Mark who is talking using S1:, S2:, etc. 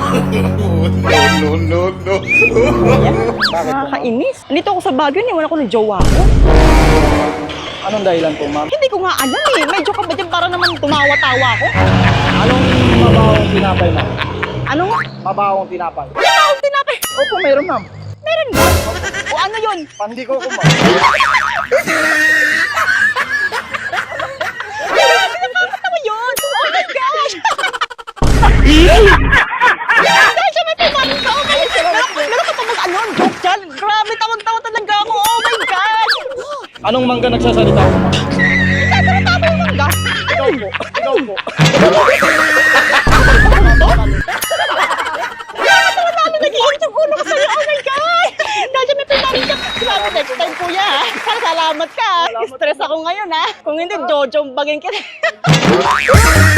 S1: no, no, no.
S2: Nakakainis. Nandito ako sa Baguio, niwan ako ng jowa ko.
S3: Anong dahilan po, ma'am?
S2: Hindi ko nga alam eh. Medyo ka ba dyan para naman tumawa-tawa ako?
S3: Anong mabawang tinapay, ma'am?
S2: Anong?
S3: Mabawang tinapay.
S2: Ano akong tinapay?
S3: Opo, meron, ma'am.
S2: Meron ba? O ano yun?
S3: Pandi ko ko, ma'am.
S2: talaga ako. Oh my gosh!
S3: Anong mangga nagsasalita ko?
S2: Nagsasalita mo yung mangga?
S3: Ikaw po. Ikaw po.
S2: Oh God! Salamat next time, kuya. Salamat ka. Stress ako ngayon, ha? Kung hindi, jojo bagin kita.